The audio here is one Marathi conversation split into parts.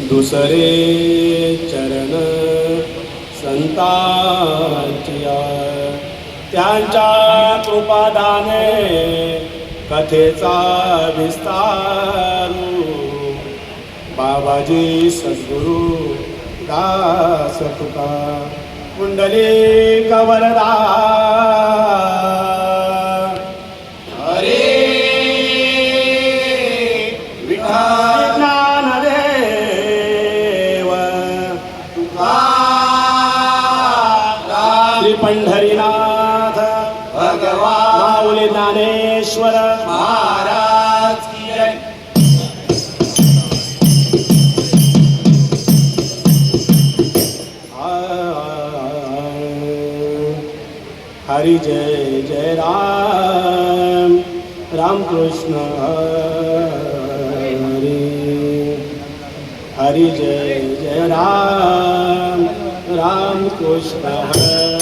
दुसरे चरण संतांच्या त्यांच्या कृपादाने कथेचा विस्तारू. बाबाजी सद्गुरू दास तुका कुंडली कवरदा पंढरीनाथ भगवान माऊली ज्ञानेश्वर महाराज की जय जय जय राम रामकृष्ण हरी हरि जय जय राम राम कृष्ण हरे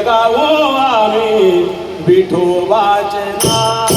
गाऊ आम्ही विठोबाचे नाव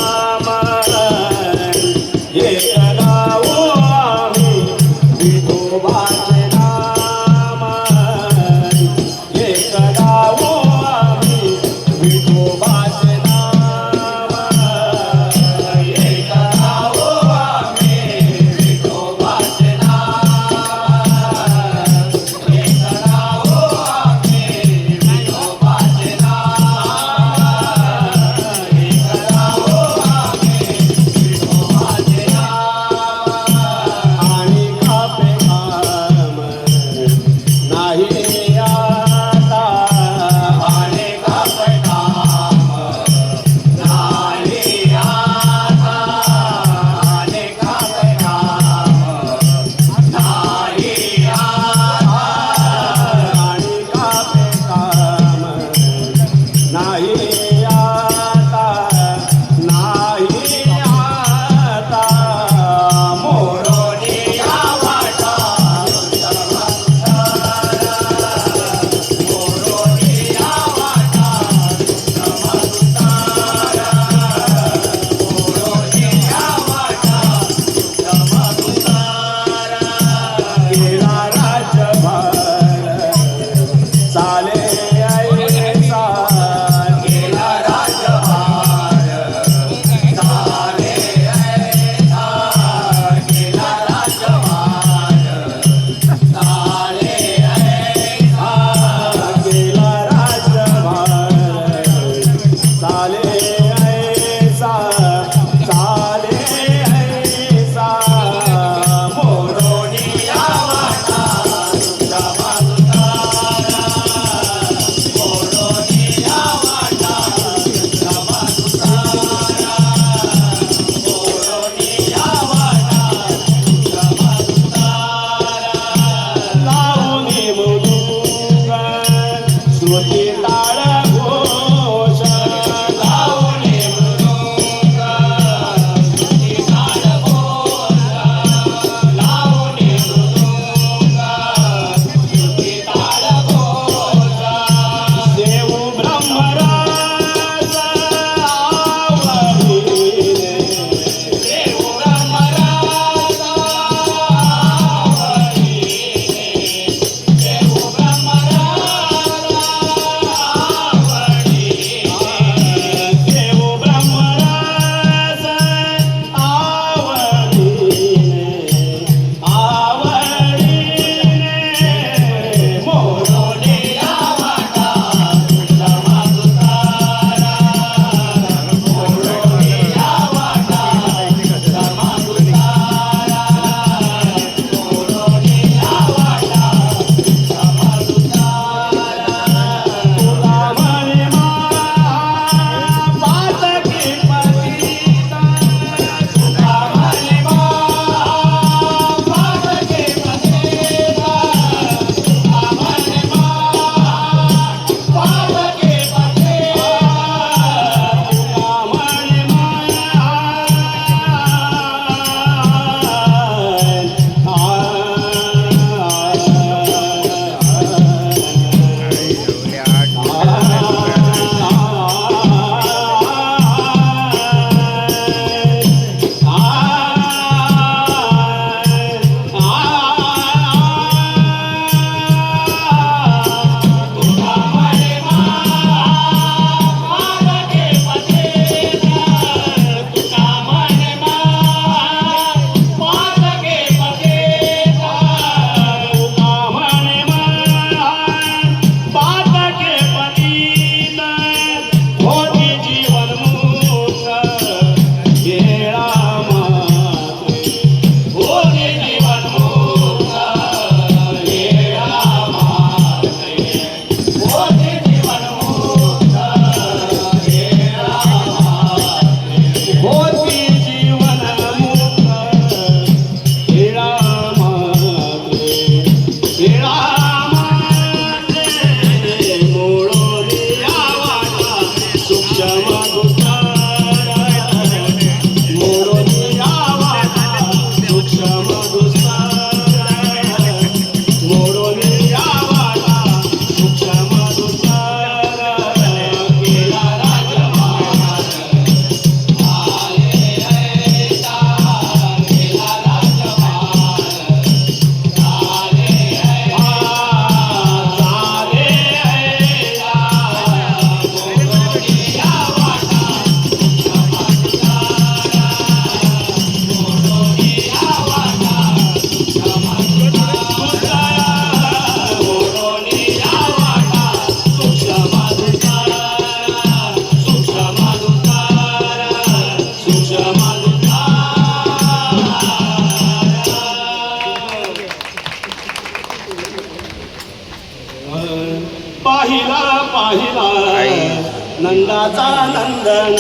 पाहिला. नंदाचा नंदन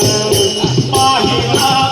पाहिला.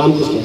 नंदन